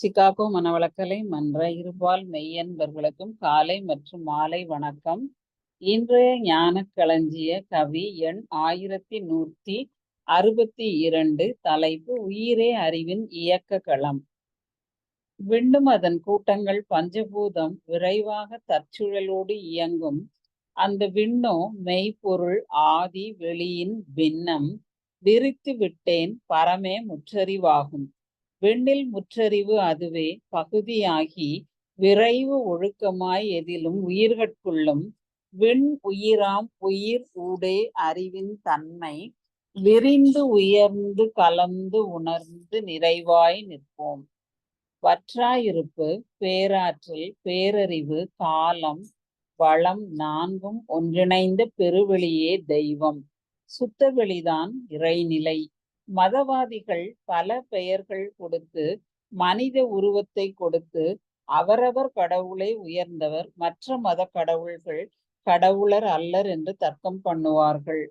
Chicago Manavalakalai மன்ற இருபால் மெய்யன்பர்களுக்கும் காலை மற்றும் மாலை வணக்கம். இன்றைய ஞான களஞ்சிய கவி எண் ஆயிரத்தி நூற்றி அறுபத்தி இரண்டு தலைப்பு உயிரே அறிவின் இயக்க களம். விண்ணும் அதன் கூட்டங்கள் பஞ்சபூதம் விரைவாக தற்சுழலோடு இயங்கும். அந்த விண்ணோ மெய்ப்பொருள் ஆதி வெளியின் பின்னம் விரித்து விட்டேன் பரமே முற்றறிவாகும். விண்ணில் முற்றறிவு அதுவே பகுதியாகி விரைவு ஒழுக்கமாய் எதிலும் உயிர்கட்குள்ளும் விண் உயிராம் உயிர் ஊடே அறிவின் தன்மை விரிந்து உயர்ந்து கலந்து உணர்ந்து நிறைவாய் நிற்போம். வற்றாயிருப்பு பேராற்றல் பேரறிவு காலம் வளம் நான்கும் ஒன்றிணைந்த பெருவெளியே தெய்வம். சுத்தவெளிதான் இறைநிலை. மதவாதிகள் பல பெயர்கள் கொடுத்து மனித உருவத்தை கொடுத்து அவரவர் கடவுளை உயர்ந்தவர் மற்ற மத கடவுள்கள் கடவுளர் அல்லர் என்று தர்க்கம் பண்ணுவார்கள்.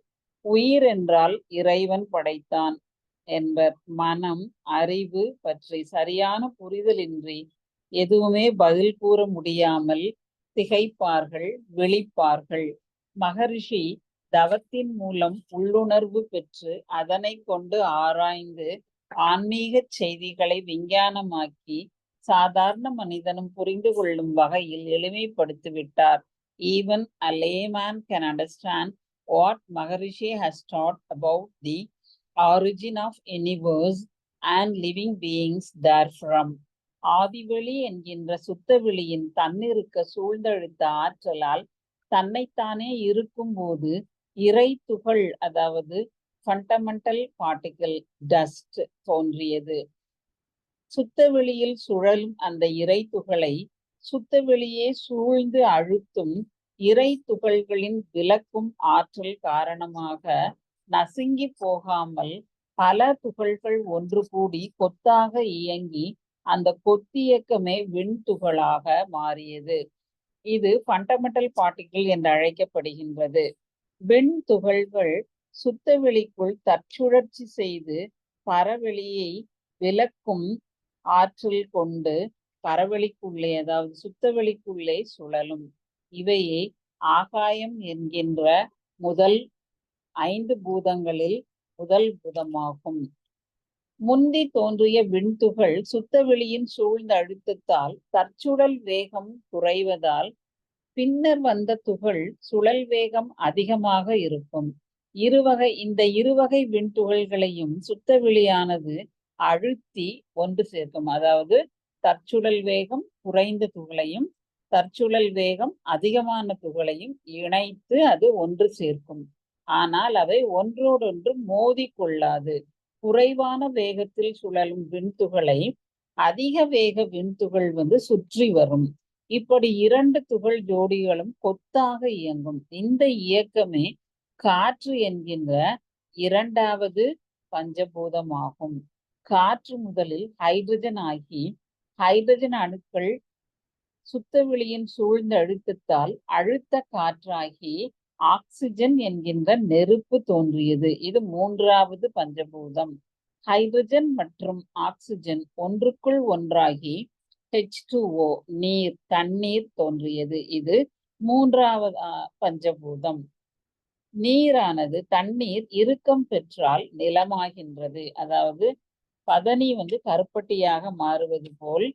உயிர் என்றால் இறைவன் படைத்தான் என்பர். மனம் அறிவு பற்றி சரியான புரிதலின்றி எதுவுமே பதில் கூற முடியாமல் திகைப்பார்கள் விழிப்பார்கள். மகரிஷி தவத்தின் மூலம் உள்ளுணர்வு பெற்று அதனை கொண்டு ஆராய்ந்து ஆன்மீக செய்திகளை விஞ்ஞானமாக்கி சாதாரண மனிதனும் புரிந்து கொள்ளும் வகையில் எளிமைப்படுத்திவிட்டார் even a layman can understand what Maharishi has taught about the origin of universe and living beings there from ஆதிவெளி என்கின்ற சுத்தவெளியின் தன்னிருக்க சூழ்ந்தழுத்த ஆற்றலால் தன்னைத்தானே இருக்கும் போது இறை துகள் அதாவது ஃபண்டமெண்டல் பார்ட்டிகிள் டஸ்ட் தோன்றியது. சுத்தவெளியில் சுழலும் அந்த இறை துகளை சுத்தவெளியே சூழ்ந்து அழுத்தும் இறை துகள்களின் விளக்கும் ஆற்றல் காரணமாக நசுங்கி போகாமல் பல துகள்கள் ஒன்று கூடி கொத்தாக இயங்கி அந்த கொத்தியக்கமே விண்துகளாக மாறியது. இது ஃபண்டமெண்டல் பார்ட்டிகிள் என்று அழைக்கப்படுகின்றது. வெண் துகள்கள் சுத்தவெளிக்குள் தற்சுழற்சி செய்து பரவெளியை விளக்கும் ஆற்றல் கொண்டு பரவெளிக்குள்ளே அதாவது சுத்தவெளிக்குள்ளே சுழலும். இவையே ஆகாயம் என்கின்ற முதல் ஐந்து பூதங்களில் முதல் பூதமாகும். முந்தி தோன்றிய விண்துகள் சுத்தவெளியின் சூழ்ந்த அழுத்தத்தால் தற்சுழல் வேகம் குறைவதால் பின்னர் வந்த துகள் சுழல் வேகம் அதிகமாக இருக்கும். இருவகை இந்த இருவகை விண்துகள்களையும் சுத்தவெளியானது அழுத்தி ஒன்று சேர்க்கும். அதாவது தற்சுழல் வேகம் குறைந்த துகளையும் தற்சுழல் வேகம் அதிகமான துகளையும் இணைத்து அது ஒன்று சேர்க்கும். ஆனால் அவை ஒன்றோடொன்று மோதி கொள்ளாது குறைவான வேகத்தில் சுழலும் விண்துகளை அதிக வேக விண்துகள் வந்து சுற்றி வரும். இப்படி இரண்டு துகள் ஜோடிகளும் கொத்தாக இயங்கும். இந்த இயக்கமே காற்று என்கின்ற இரண்டாவது பஞ்சபூதமாகும். காற்று முதலில் ஹைட்ரஜன் ஆகி ஹைட்ரஜன் அணுக்கள் சுத்தவெளியின் சூழ்ந்த அழுத்தத்தால் அழுத்த காற்றாகி ஆக்சிஜன் என்கின்ற நெருப்பு தோன்றியது. இது மூன்றாவது பஞ்சபூதம். ஹைட்ரஜன் மற்றும் ஆக்சிஜன் ஒன்றுக்குள் ஒன்றாகி ஹெச் நீர் தண்ணீர் தோன்றியது. இது மூன்றாவது பஞ்சபூதம். நீரானது தண்ணீர் இறுக்கம் பெற்றால் நிலமாகின்றது. அதாவது பதனி வந்து கருப்பட்டியாக மாறுவது போல்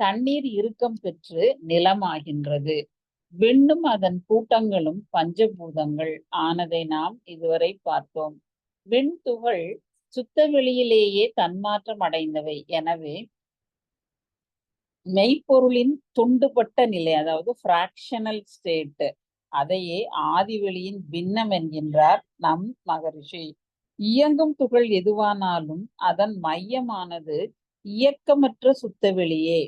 தண்ணீர் இறுக்கம் பெற்று நிலமாகின்றது. விண்ணும் அதன் கூட்டங்களும் பஞ்சபூதங்கள். ஆனதை நாம் இதுவரை பார்த்தோம். விண் துகள் சுத்த வெளியிலேயே தன்மாற்றம் அடைந்தவை. எனவே மெய்ப்பொருளின் துண்டுபட்ட நிலை அதாவது பிராக்ஷனல் ஸ்டேட் அதையே ஆதிவெளியின் பின்னம் என்கின்றார் நம் மகரிஷி. இயங்கும் துகள் எதுவானாலும் அதன் மையமானது இயக்கமற்ற சுத்தவெளியே.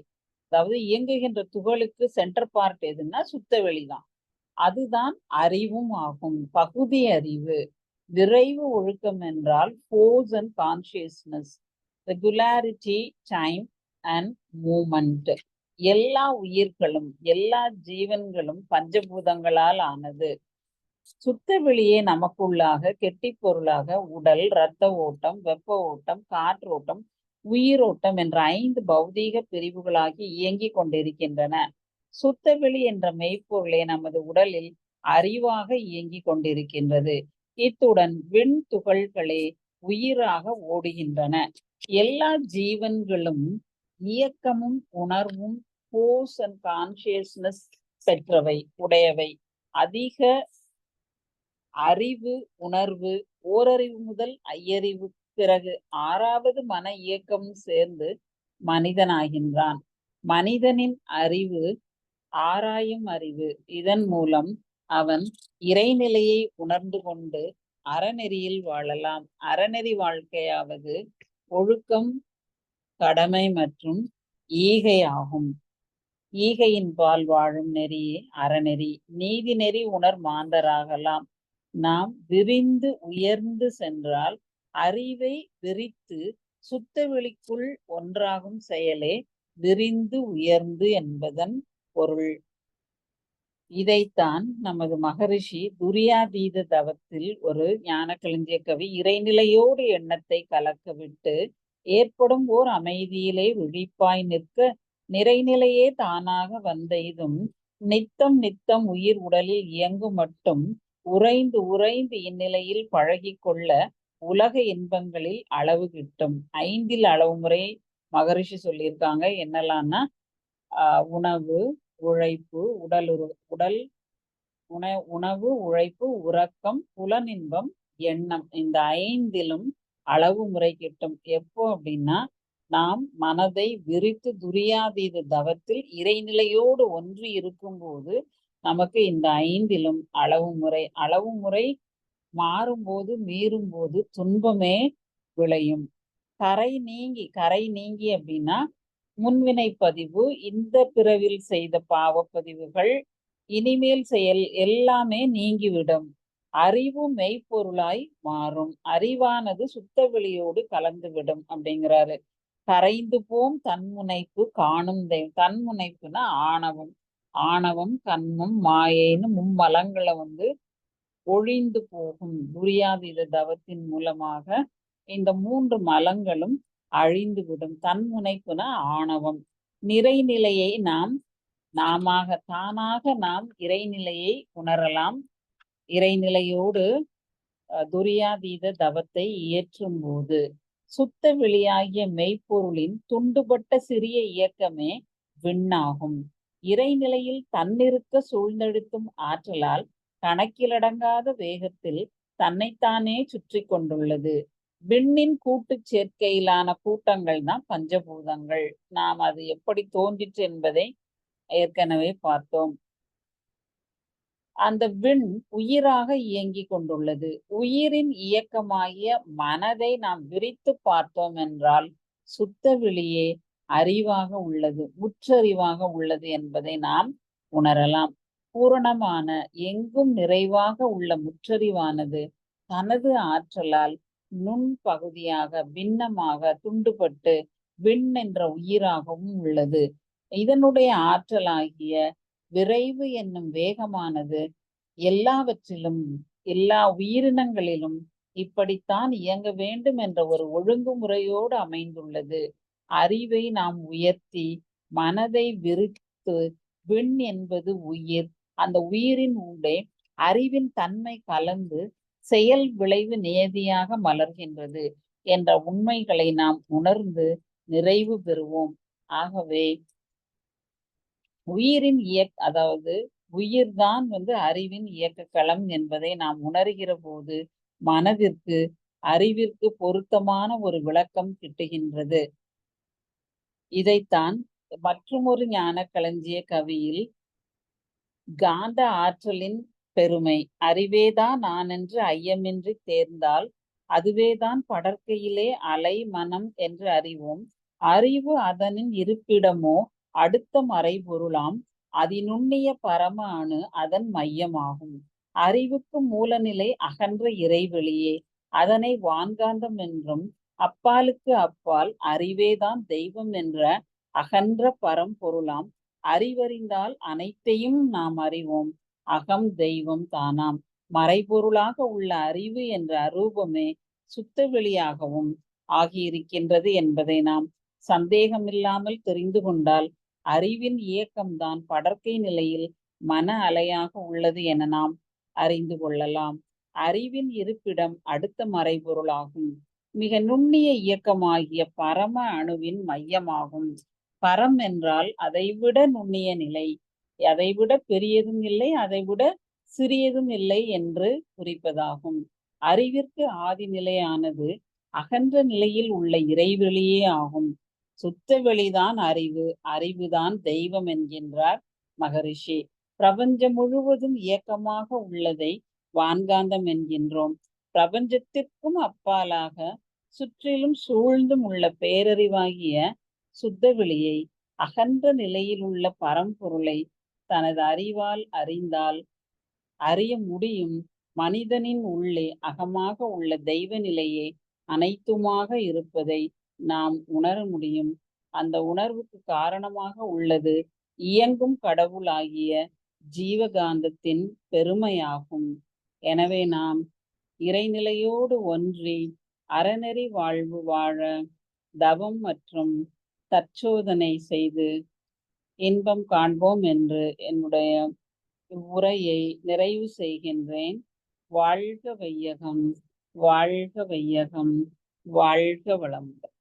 அதாவது இயங்குகின்ற துகளுக்கு சென்டர் பார்ட் எதுன்னா சுத்தவெளி தான் அதுதான் அறிவும் ஆகும் பகுதி அறிவு. விரைவு ஒழுக்கம் என்றால் force and consciousness regularity time and movement எல்லா உயிர்களும் எல்லா ஜீவன்களும் பஞ்சபூதங்களால் ஆனது. சுத்த வெளியே நமக்குள்ளாக கெட்டி பொருளாக உடல் இரத்த ஓட்டம் வெப்ப ஓட்டம் காற்றோட்டம் உயிரோட்டம் என்ற ஐந்து பௌதீக பிரிவுகளாகி இயங்கிக் கொண்டிருக்கின்றன. சுத்தவெளி என்ற மெய்ப்பொருளே நமது உடலில் அறிவாக இயங்கிக் கொண்டிருக்கின்றது. இத்துடன் விண் துகள்களே உயிராக ஓடுகின்றன. எல்லா ஜீவன்களும் இயக்கமும் உணர்வும் ஃபோர்ஸ் அண்ட் கான்சியஸ்னஸ் பெற்றவை உடையவை. அதிக அறிவு உணர்வு ஓரறிவு முதல் ஐயறிவு பிறகு ஆறாவது மன இயக்கம் சேர்ந்து மனிதனாகின்றான். மனிதனின் அறிவு ஆராயும் அறிவு. இதன் மூலம் அவன் இறைநிலையை உணர்ந்து கொண்டு அறநெறியில் வாழலாம். அறநெறி வாழ்க்கையாவது ஒழுக்கம் கடமை மற்றும் ஈகை ஆகும். ஈகையின் பால் வாழும் நெறியே அறநெறி. நீதி நெறி உணர் மாந்தராகலாம். நாம் விரிந்து உயர்ந்து சென்றால் அறிவை விரித்து சுத்த வெளிக்குள் ஒன்றாகும் செயலே விரிந்து உயர்ந்து என்பதன் பொருள். இதைத்தான் நமது மகரிஷி துரியாதீத தவத்தில் ஒரு ஞான களஞ்சிய கவி இறைநிலையோடு எண்ணத்தை கலக்க விட்டு ஏற்படும் ஓர் அமைதியிலே விழிப்பாய் நிற்க நிறைநிலையே தானாக வந்த இதும் நித்தம் நித்தம் உயிர் உடலில் இயங்கும் மட்டும் உறைந்து உறைந்து இந்நிலையில் பழகி கொள்ள உலக இன்பங்களில் அளவு கிட்டும். ஐந்தில் அளவு முறை மகரிஷி சொல்லியிருக்காங்க. என்னெல்லாம்னா ஆஹ் உணவு உழைப்பு உடல் உரு உடல் உண உணவு உழைப்பு உறக்கம் புலனின்பம் எண்ணம். இந்த ஐந்திலும் அளவு முறை கிட்டும். எப்போ அப்படின்னா நாம் மனதை விரித்து துரியாதீத தவத்தில் இறைநிலையோடு ஒன்று இருக்கும்போது நமக்கு இந்த ஐந்திலும் அளவு முறை. அளவு முறை மாறும்போது மீறும்போது துன்பமே விளையும். கரை நீங்கி கரை நீங்கி அப்படின்னா முன்வினை பதிவு இந்த பிறவில் செய்த பாவப்பதிவுகள் இனிமேல் செயல் எல்லாமே நீங்கிவிடும். அறிவு மெய்ப்பொருளாய் மாறும். அறிவானது சுத்த வெளியோடு கலந்துவிடும் அப்படிங்கிறாரு. கரைந்து போம் தன்முனைப்பு காணும் தெய்வம். தன்முனைப்புனா ஆணவம். ஆணவம் கண்மம் மாயைன்னு மும்மலங்களை வந்து ஒழிந்து போகும். துரியாதீத தவத்தின் மூலமாக இந்த மூன்று மலங்களும் அழிந்து விடும் தன்முனைப்புனா ஆணவம். நிறைநிலையை நாம் நாமாக தானாக நாம் இறைநிலையை உணரலாம். இறைநிலையோடு துரியாதீத தவத்தை இயற்றும் போது சுத்த வெளியாகிய மெய்ப்பொருளின் துண்டுபட்ட சிறிய இயக்கமே விண்ணாகும். இறைநிலையில் தன்னிருக்க சூழ்ந்தெடுத்தும் ஆற்றலால் கணக்கிலடங்காத வேகத்தில் தன்னைத்தானே சுற்றி கொண்டுள்ளது. விண்ணின் கூட்டு சேர்க்கையிலான கூட்டங்கள் தான் பஞ்சபூதங்கள். நாம் அது எப்படி தோன்றிற்று என்பதை ஏற்கனவே பார்த்தோம். அந்த விண் உயிராக இயங்கிக் கொண்டுள்ளது. உயிரின் இயக்கமாகிய மனதை நாம் விரித்து பார்த்தோம் என்றால் சுத்த வெளியே அறிவாக உள்ளது முற்றறிவாக உள்ளது என்பதை நாம் உணரலாம். பூரணமான எங்கும் நிறைவாக உள்ள முற்றறிவானது தனது ஆற்றலால் நுண் பகுதியாக பின்னமாக துண்டுபட்டு விண் என்ற உயிராகவும் உள்ளது. இதனுடைய ஆற்றலாகிய விரைவு என்னும் வேகமானது எல்லாவற்றிலும் எல்லா உயிரினங்களிலும் இப்படித்தான் இயங்க வேண்டும் என்ற ஒரு ஒழுங்குமுறையோடு அமைந்துள்ளது. அறிவை நாம் உயர்த்தி மனதை விரித்து விண் என்பது உயிர். அந்த உயிரின் ஊடே அறிவின் தன்மை கலந்து செயல் விளைவு நேதியாக மலர்கின்றது என்ற உண்மைகளை நாம் உணர்ந்து நிறைவு பெறுவோம். ஆகவே உயிரின் இயக் அதாவது உயிர்தான் வந்து அறிவின் இயக்க களம் என்பதை நாம் உணர்கிற போது மனதிற்கு அறிவிற்கு பொருத்தமான ஒரு விளக்கம் கிட்டுகின்றது. இதைத்தான் மற்றுமொரு ஞான களஞ்சிய கவியில் காந்த ஆற்றலின் பெருமை அறிவேதான் நான் என்று ஐயமின்றி தேர்ந்தால் அதுவேதான் படற்கையிலே அலை மனம் என்று அறிவோம். அறிவு அதனின் இருப்பிடமோ அடுத்த மறைபொருளாம் அதினுண்ணிய பரம அணு அதன் மையமாகும். அறிவுக்கு மூலநிலை அகன்ற இறைவெளியே அதனை வான்காந்தம் என்றும் அப்பாலுக்கு அப்பால் அறிவேதான் தெய்வம் என்ற அகன்ற பரம்பொருளாம். அறிவறிந்தால் அனைத்தையும் நாம் அறிவோம் அகம் தெய்வம் தானாம். மறைபொருளாக உள்ள அறிவு என்ற அரூபமே சுத்த வெளியாகவும் ஆகியிருக்கின்றது என்பதை நாம் சந்தேகமில்லாமல் தெரிந்து கொண்டால் அறிவின் இயக்கம்தான் படற்கை நிலையில் மன அலையாக உள்ளது என நாம் அறிந்து கொள்ளலாம். அறிவின் இருப்பிடம் அடுத்த மறைபொருளாகும். மிக நுண்ணிய இயக்கமாகிய பரம அணுவின் மையமாகும். பரம் என்றால் அதைவிட நுண்ணிய நிலை அதைவிட பெரியதும் இல்லை அதைவிட சிறியதும் இல்லை என்று குறிப்பதாகும். அறிவிற்கு ஆதி நிலையானது அகன்ற நிலையில் உள்ள இறைவெளியே ஆகும். சுத்த வெளிதான் அறிவு அறிவுதான் தெய்வம் என்கின்றார் மகரிஷி. பிரபஞ்சம் முழுவதும் இயக்கமாக உள்ளதை வான்காந்தம் என்கின்றோம். பிரபஞ்சத்திற்கும் அப்பாலாக சுற்றிலும் சூழ்ந்தும் உள்ள பேரறிவாகிய சுத்தவெளியை அகன்ற நிலையில் உள்ள பரம்பொருளை தனது அறிவால் அறிந்தால் அறிய முடியும் மனிதனின் உள்ளே அகமாக உள்ள தெய்வ நிலையே அனைத்துமாக இருப்பதை நாம் உணர முடியும். அந்த உணர்வுக்கு காரணமாக உள்ளது இயங்கும் கடவுளாகிய ஜீவகாந்தத்தின் பெருமையாகும். எனவே நாம் இறைநிலையோடு ஒன்றி அறநெறி வாழ்வு வாழ தவம் மற்றும் தற்சோதனை செய்து இன்பம் காண்போம் என்று என்னுடைய உரையை நிறைவு செய்கின்றேன். வாழ்க வையகம் வாழ்க வையகம் வாழ்க வளம்பு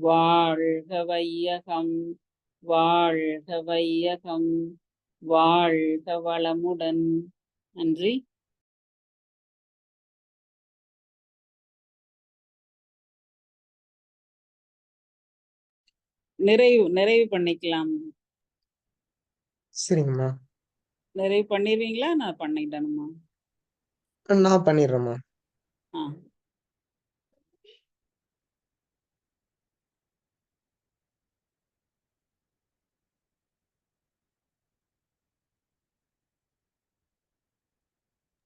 வாழ்க வையகம் வாழ்க வையகம் வாழ்க வளமுடன் நன்றி. நிறைவு நிறைவு பண்ணிக்கலாம். சரிங்கம்மா நிறைவு பண்ணிடுவீங்களா நான் பண்ணிட்டேனுமா நான் பண்ணிடுறேம்மா. ஆ.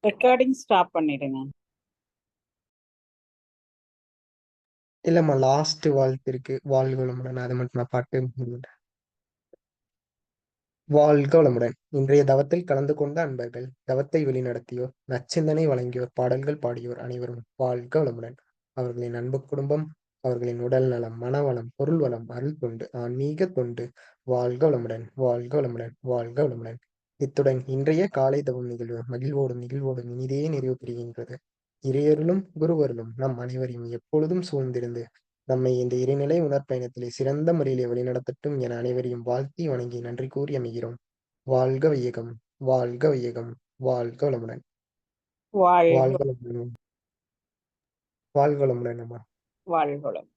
ரெக்கார்டிங் ஸ்டாப் பண்ணிடுங்க. இல்லம்மா லாஸ்ட் வாழ்த்து இருக்கு. வாழ்க வளமுடன். அதை மட்டும் நான் பாட்டு வாழ்க வளமுடன். இன்றைய தவத்தில் கலந்து கொண்ட அன்பர்கள் தவத்தை வழிநடத்தியோர் நச்சிந்தனை வழங்கியோர் பாடல்கள் பாடியோர் அனைவரும் வாழ்க வளமுடன். அவர்களின் அன்பு குடும்பம் அவர்களின் உடல் நலம் மனவளம் பொருள் வளம் அருள் தொண்டு ஆன்மீக தொண்டு. வாழ்க வளமுடன் வாழ்க வளமுடன் வாழ்க வளமுடன். இத்துடன் இன்றைய காலை தவம் நிகழ்வு மகிழ்வோடும் நிகழ்வோடும் இனிதே நிறைவு பெறுகின்றது. இறையருளும் குருவருளும் நம் அனைவரையும் எப்பொழுதும் சூழ்ந்திருந்து நம்மை இந்த இறைநிலை உணர்பயணத்திலே சிறந்த முறையிலே வழிநடத்தட்டும் என அனைவரையும் வாழ்த்தி வணங்கி நன்றி கூறி அமைகிறோம். வாழ்க வையகம் வாழ்க வையகம் வாழ்க வளமுடன். வாழ்க வளமுடன். வாழ்க வளமுடன் அம்மா. வாழ்க